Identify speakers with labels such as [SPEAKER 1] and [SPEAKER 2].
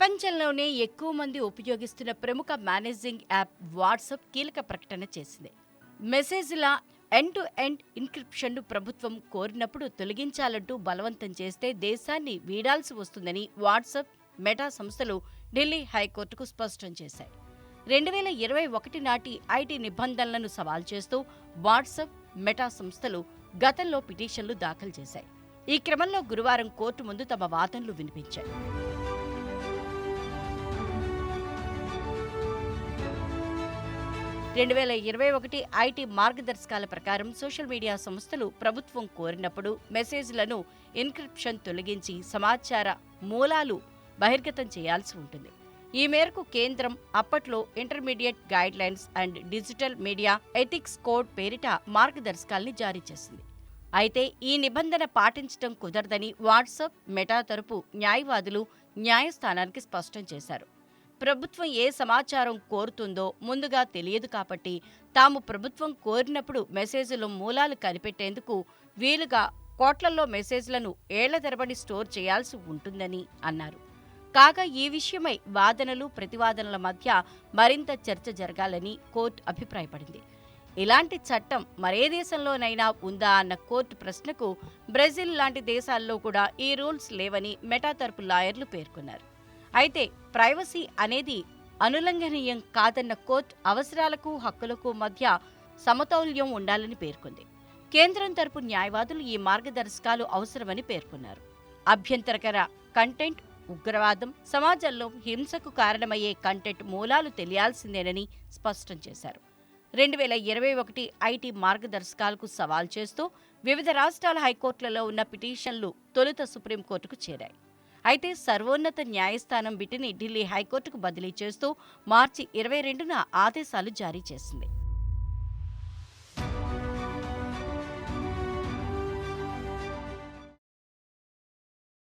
[SPEAKER 1] ప్రపంచంలోనే ఎక్కువ మంది ఉపయోగిస్తున్న ప్రముఖ మేనేజింగ్ యాప్ వాట్సాప్ కీలక ప్రకటన చేసింది. మెసేజ్ల ఎండ్ టు ఎండ్ ఇన్క్రిప్షన్ను ప్రభుత్వం కోరినప్పుడు తొలగించాలంటూ బలవంతం చేస్తే దేశాన్ని వీడాల్సి వస్తుందని వాట్సాప్ మెటా సంస్థలు ఢిల్లీ హైకోర్టుకు స్పష్టం చేశాయి. రెండు వేల ఇరవై ఒకటి నాటి ఐటీ నిబంధనలను సవాల్ చేస్తూ వాట్సాప్ మెటా సంస్థలు గతంలో పిటిషన్లు దాఖలు చేశాయి. ఈ క్రమంలో గురువారం కోర్టు ముందు తమ వాదనలు వినిపించాయి. రెండు వేల ఇరవై ఒకటి ఐటీ మార్గదర్శకాల ప్రకారం సోషల్ మీడియా సంస్థలు ప్రభుత్వం కోరినప్పుడు మెసేజ్లను ఎన్క్రిప్షన్ తొలగించి సమాచార మూలాలు బహిర్గతం చేయాల్సి ఉంటుంది. ఈ మేరకు కేంద్రం అప్పట్లో intermediate guidelines and digital media ethics code పేరిట మార్గదర్శకాల్ని జారీ చేసింది. అయితే ఈ నిబంధన పాటించడం కుదరదని వాట్సాప్ మెటా తరపు న్యాయవాదులు న్యాయస్థానానికి స్పష్టం చేశారు. ప్రభుత్వం ఏ సమాచారం కోరుతుందో ముందుగా తెలియదు కాబట్టి తాము ప్రభుత్వం కోరినప్పుడు మెసేజ్లు మూలాలు కనిపెట్టేందుకు వీలుగా కోట్లల్లో మెసేజ్లను ఏళ్ళ తరబడి స్టోర్ చేయాల్సి ఉంటుందని అన్నారు. కాగా ఈ విషయమై వాదనలు ప్రతివాదనల మధ్య మరింత చర్చ జరగాలని కోర్టు అభిప్రాయపడింది. ఇలాంటి చట్టం మరే దేశంలోనైనా ఉందా అన్న కోర్టు ప్రశ్నకు బ్రెజిల్ లాంటి దేశాల్లో కూడా ఈ రూల్స్ లేవని మెటా తరపు లాయర్లు పేర్కొన్నారు. అయితే ప్రైవసీ అనేది అనులంఘనీయం కాదన్న కోర్టు అవసరాలకు హక్కులకు మధ్య సమతౌల్యం ఉండాలని పేర్కొంది. కేంద్రం తరపు న్యాయవాదులు ఈ మార్గదర్శకాలు అవసరమని పేర్కొన్నారు. అభ్యంతరకర కంటెంట్ ఉగ్రవాదం సమాజంలో హింసకు కారణమయ్యే కంటెంట్ మూలాలు తెలియాల్సిందేనని స్పష్టం చేశారు. రెండు వేల ఇరవై ఒకటి ఐటీ మార్గదర్శకాలకు సవాల్ చేస్తూ వివిధ రాష్ట్రాల హైకోర్టులలో ఉన్న పిటిషన్లు తొలుత సుప్రీంకోర్టుకు చేరాయి. అయితే సర్వోన్నత న్యాయస్థానం బిటిని ఢిల్లీ హైకోర్టుకు బదిలీ చేస్తూ మార్చి ఇరవై రెండున ఆదేశాలు జారీ చేసింది.